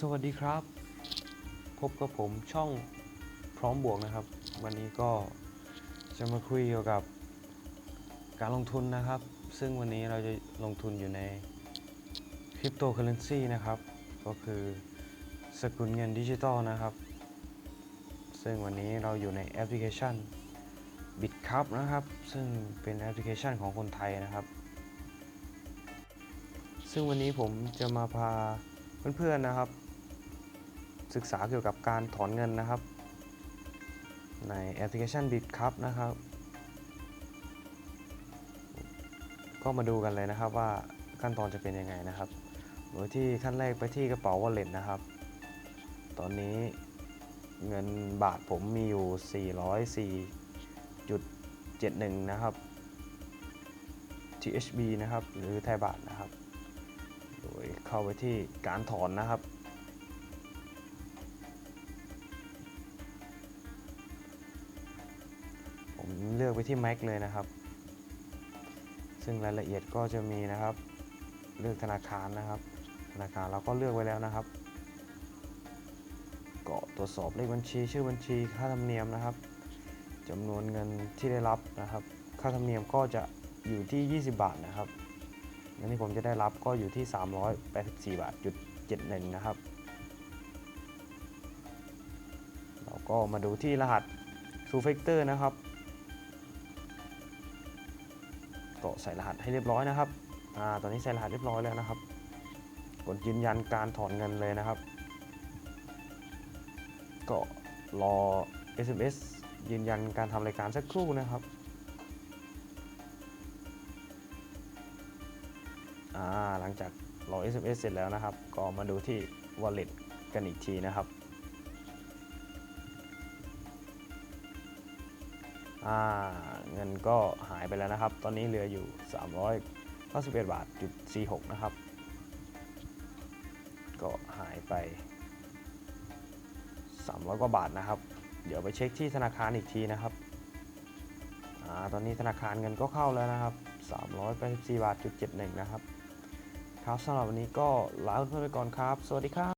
สวัสดีครับ พบกับผมช่องพร้อมบวกนะครับ วันนี้ก็จะมาคุยเกี่ยวกับการลงทุนนะครับ ซึ่งวันนี้เราจะลงทุนอยู่ในคริปโตเคอเรนซีนะครับ ก็คือสกุลเงินดิจิตอลนะครับ ซึ่งวันนี้เราอยู่ในแอปพลิเคชัน BitCup นะครับ ซึ่งเป็นแอปพลิเคชันของคนไทยนะครับ ซึ่งวันนี้ผมจะมาพาเพื่อนๆนะครับ ศึกษาเกี่ยวกับการถอนเงินนะครับ ในแอปพลิเคชัน BitCup นะครับ ก็มาดูกันเลยนะครับว่าขั้นตอนจะเป็นยังไงนะครับ โดยที่ขั้นแรกไปที่กระเป๋า wallet นะครับ ตอนนี้เงินบาทผมมีอยู่ 404.71 นะครับ THB นะครับ หรือไทยบาทนะครับ โดยเข้าไปที่การถอนนะครับ ไปที่ Mac เลยนะครับ ซึ่งรายละเอียดก็จะมีนะครับ เลือกธนาคารนะครับ ธนาคารเราก็เลือกไว้แล้วนะครับก็ตรวจสอบเลขบัญชี ชื่อบัญชีค่าธรรมเนียมนะครับจำนวนเงินที่ได้รับนะครับ ค่าธรรมเนียมก็จะอยู่ที่ 20 บาทนะครับเงินที่ผมจะได้รับก็อยู่ที่ 384 บาทจุด71นะครับ เราก็มาดูที่รหัส Two Factor นะครับ ก็ใส่รหัสให้เรียบร้อยนะครับอ่าตอนนี้ใส่รหัสเรียบร้อยแล้วนะครับ กดยืนยันการถอนเงินเลยนะครับ ก็รอ SMS ยืนยันการทำรายการสักครู่นะครับหลังจากรอ SMS เสร็จแล้วนะครับ ก็มาดูที่ Wallet กันอีกทีนะครับ เงินก็หายไปแล้วนะครับ ตอนนี้เหลืออยู่ 391บาทจุด46นะครับ ก็หายไป 300 กว่าบาทนะครับ เดี๋ยวไปเช็คที่ธนาคารอีกทีนะครับอตอนนี้ธนาคารเงินก็เข้าแล้วนะครับ 384บาทจุด71นะครับ ครับสำหรับวันนี้ก็ลาเพื่อนไปก่อนครับ สวัสดีครับ